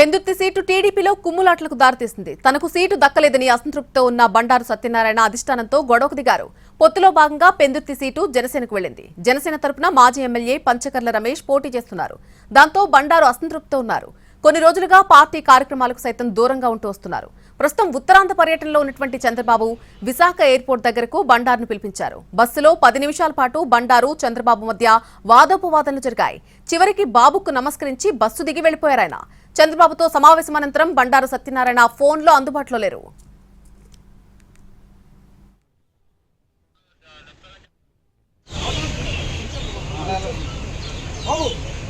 Pendurthi seat టీడీపీలో కుమ్ములాట్లకు దారితీసింది. తనకు సీటు దక్కలేదని అసంతృప్తితో ఉన్న బండారు సత్యనారాయణ అధిష్టానంతో గొడవకు దిగారు. పొత్తులో భాగంగా పెందుర్తి సీటు జనసేనకు వెళ్ళింది జనసేన తరపున మాజీ ఎమ్మెల్యే పంచకర్ల రమేష్ పోటీ చేస్తున్నారు. దాంతో బండారు అసంతృప్తితో ఉన్నారు. కొన్ని రోజులుగా పార్టీ కార్యక్రమాలకు సైతం దూరంగా ఉంటూ వస్తున్నారు. ప్రస్తుతం ఉత్తరాంధ్ర పర్యటనలో ఉన్నటువంటి చంద్రబాబు విశాఖ ఎయిర్పోర్ట్ దగ్గరకు బండారును పిలిపించారు. బస్సులో పది నిమిషాల పాటు బండారు చంద్రబాబు మధ్య వాదోపవాదనలు జరిగాయి. చివరికి బాబుకు నమస్కరించి బస్సు దిగి వెళ్ళిపోయారాయన చంద్రబాబుతో సమావేశం అనంతరం బండారు సత్యనారాయణ ఫోన్లో అందుబాటులో లేరు.